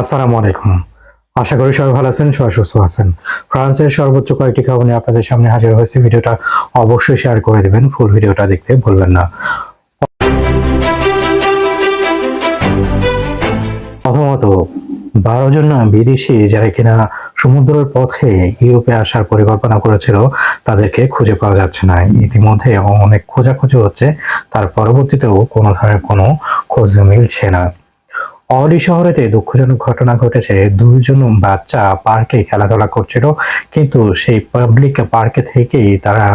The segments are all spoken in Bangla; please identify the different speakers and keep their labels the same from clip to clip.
Speaker 1: আসসালামু আলাইকুম। আশা করি সবাই ভালো আছেন, সবাই সুস্থ আছেন। ফ্রান্সের সর্বোচ্চ কয়েকটি খবর নিয়ে আপনাদের সামনে হাজির হয়েছে। ভিডিওটা অবশ্যই শেয়ার করে দিবেন ফুল ভিডিওটা দেখতে ভুলবেন না। প্রথমত, বারো জন বিদেশি যারা কিনা সমুদ্রের পথে ইউরোপে আসার পরিকল্পনা করেছিল, তাদেরকে খুঁজে পাওয়া যাচ্ছে না। ইতিমধ্যে অনেক খোঁজাখুঁজি হচ্ছে, তার পরবর্তীতেও কোনো ধরনের কোনো খোঁজ মিলছে না। অলি শহরেতে দুঃখজনক ঘটনা ঘটেছে। দুইজন বাচ্চা পার্কে খেলাধুলা করছিল, কিন্তু সেই পাবলিক পার্কে থেকেই তারা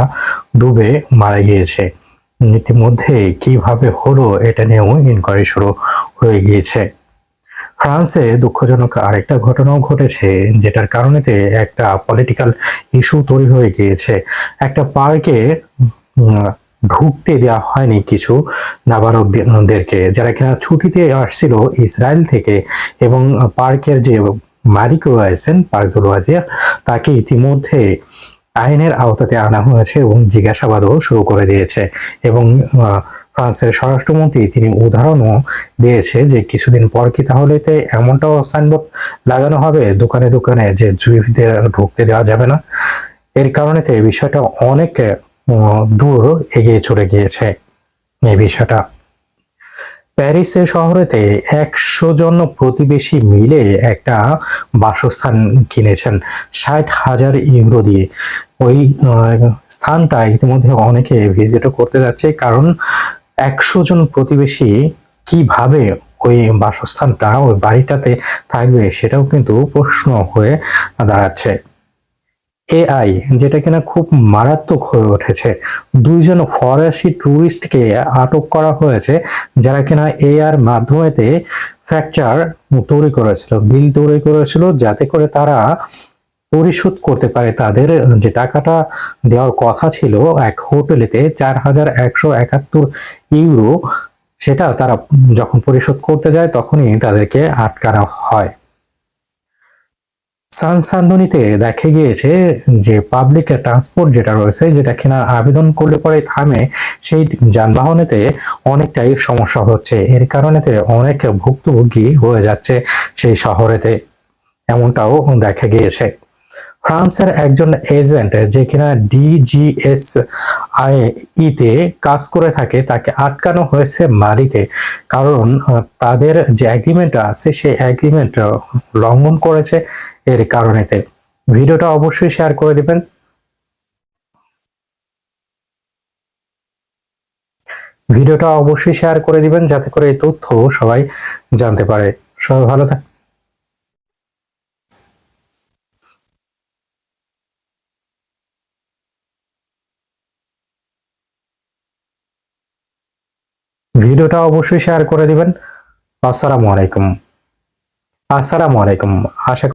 Speaker 1: ডুবে মারা গিয়েছে। ইতিমধ্যে কীভাবে হলো এটা নিয়েও ইনকোয়ারি শুরু হয়ে গিয়েছে। ফ্রান্সে দুঃখজনক আরেকটা ঘটনাও ঘটেছে, যেটার কারণেতে একটা পলিটিক্যাল ইস্যু তৈরি হয়ে গিয়েছে। একটা পার্কে ঢুকতে দেওয়া হয়নি কিছু নাবালকদেরকে। যারা কিনা ছুটিতে আসছিল ইসরায়েল থেকে এবং পার্কের যে মালিক রয়েছেন, পার্ক রয়েছে তাকে ইতিমধ্যে আইনের আওতাতে আনা হয়েছে এবং জিজ্ঞাসাবাদও শুরু করে দিয়েছে। এবং ফ্রান্সের স্বরাষ্ট্রমন্ত্রী তিনি উদাহরণও দিয়েছে যে কিছুদিন পর কি তাহলে এমনটাও সাইনবোর্ড লাগানো হবে? দোকানে দোকানে যে জুইফদের ঢুকতে দেওয়া যাবে না। এর কারণে তো এই বিষয়টা অনেক দূর এগিয়ে চলে গিয়েছে এই বিষয়টা। প্যারিসের শহরেতে একশো জন প্রতিবেশী মিলে একটা বাসস্থান কিনেছেন, ষাট হাজার ইউরো দিয়ে। ওই স্থানটা ইতিমধ্যে অনেকে ভিজিটও করতে যাচ্ছে, কারণ একশো জন প্রতিবেশী কীভাবে ওই বাসস্থানটা, ওই বাড়িটাতে থাকবে সেটাও কিন্তু প্রশ্ন হয়ে দাঁড়াচ্ছে। এআই, যেটা কিনা খুব মারাত্মক হয়ে উঠেছে। দুইজন ফরাসি ট্যুরিস্টকে আটক করা হয়েছে, যারা কিনা এআর মাধ্যমেতে ফ্র্যাকচার তৈরি করেছিল, বিল তৈরি করেছিল, যাতে করে তারা পরিশোধ করতে পারে তাদের যে টাকাটা দেওয়ার কথা ছিল এক হোটেলেতে চার হাজার একশো একাত্তর ইউরো, সেটা তারা যখন পরিশোধ করতে যায়, তখনই তাদেরকে আটকানো হয়। সানসান্দনিতে দেখে গিয়েছে যে পাবলিক ট্রান্সপোর্ট যেটা রয়েছে, যেটা কিনা আবেদন করলে পরে থামে, সেই যানবাহনেতে অনেকটাই সমস্যা হচ্ছে। এর কারণেতে অনেক ভুক্তভোগী হয়ে যাচ্ছে সেই শহরেতে। এমনটাও দেখা গিয়েছে। ফ্রান্সের একজন এজেন্ট যে কিনা ডিজিএস ইতে কাজ করে থাকে, তাকে আটকানো হয়েছে মালিতে। কারণ তাদের যে এগ্রিমেন্ট আছে, সেই এগ্রিমেন্ট লঙ্ঘন করেছে এর কারণেতে। ভিডিওটা অবশ্যই শেয়ার করে দিবেন। ভিডিওটা অবশ্যই শেয়ার করে দিবেন, যাতে করে এই তথ্য সবাই জানতে পারে। সবাই ভালো থাক ভিডিওটা অবশ্যই শেয়ার করে দিবেন। আসসালামু আলাইকুম। আসসালামু আলাইকুম। আশা